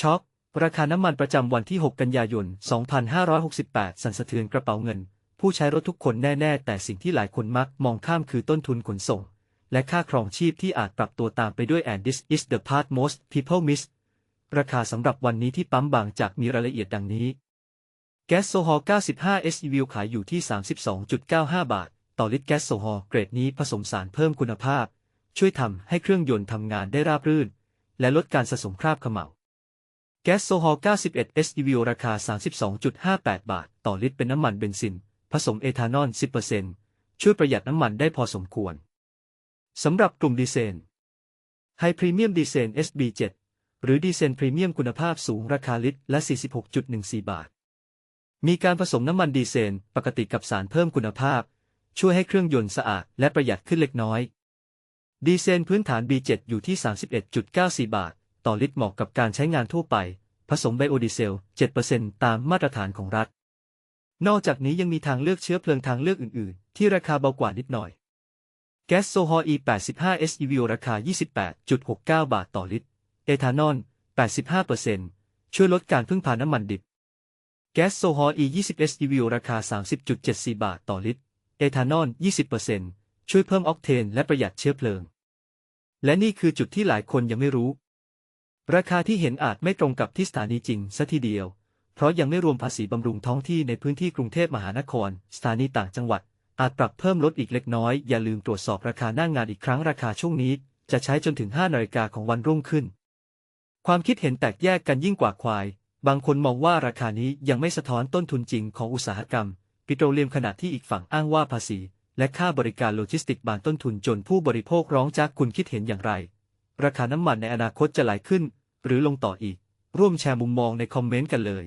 ช็อกราคาน้ำมันประจำวันที่ 6 กันยายน 2568 สั่นสะเทือนกระเป๋าเงิน ผู้ใช้รถทุกคนแน่ ๆ แต่สิ่งที่หลายคนมักมองข้ามคือต้นทุนขนส่ง และค่าครองชีพที่อาจปรับตัวตามไปด้วย and this is the part most people miss ราคาสำหรับวันนี้ที่ปั๊มบางจากมีรายละเอียดดังนี้ แก๊สโซฮอล์95 SEV ขายอยู่ที่ 32.95 บาท ต่อลิตรแก๊สโซฮอล์เกรดนี้ผสมสารเพิ่มคุณภาพ ช่วยทำให้เครื่องยนต์ทำงานได้ราบรื่น และลดการสะสมคราบเขม่า แก๊สโซฮอล์91 SEV ราคา 32.58 บาท ต่อลิตรเป็นน้ำมันเบนซิน ผสมเอทานอล 10%ช่วยประหยัดน้ำมันได้พอสมควร สำหรับกลุ่มดีเซลไฮพรีเมียมดีเซล SB7 หรือดีเซลพรีเมียมคุณภาพสูงราคาลิตรละ 46.14 บาท มีการผสมน้ำมันดีเซลปกติกับสารเพิ่มคุณภาพ ช่วยให้เครื่องยนต์สะอาดและประหยัดขึ้นเล็กน้อย ดีเซลพื้นฐาน B7 อยู่ที่ 31.94 บาท ต่อลิตรเหมาะกับการใช้งานทั่วไป ผสมไบโอดีเซล 7%ตามมาตรฐานของรัฐ นอกจากนี้ยังมีทางเลือกเชื้อเพลิงทางเลือกอื่น ๆ ที่ราคาเบากว่านิดหน่อย แก๊สโซฮอล์ E85 SEV ราคา 28.69 บาทต่อลิตร เอทานอล 85%ช่วยลดการพึ่งพาน้ำมันดิบ แก๊สโซฮอล์ E20 SEV ราคา 30.74 บาทต่อลิตร เอทานอล 20%ช่วยเพิ่มออกเทนและประหยัดเชื้อเพลิง และนี่คือจุดที่หลายคนยังไม่รู้ ราคาที่เห็นอาจไม่ตรงกับที่สถานีจริงซะทีเดียว เพราะยังไม่รวมภาษีบำรุงท้องที่ในพื้นที่กรุงเทพมหานคร สถานีต่างจังหวัด อาจปรับเพิ่มลดอีกเล็กน้อย อย่าลืมตรวจสอบราคาหน้างงานอีกครั้งราคาช่วงนี้ จะใช้จนถึง5นาฬิกาของวันรุ่งขึ้น ความคิดเห็นแตกแยกกันยิ่งกว่าควาย บางคนมองว่าราคานี้ยังไม่สะท้อนต้นทุนจริงของอุตสาหกรรม ปิโตรเลียมขณะที่อีกฝั่งอ้างว่าภาษี และค่าบริการโลจิสติกบางต้นทุนจนผู้บริโภคร้องจากคุณคิดเห็นอย่างไร ราคาน้ำมันในอนาคตจะไหลขึ้น หรือลงต่ออีก ร่วมแชร์มุมมองในคอมเมนต์กันเลย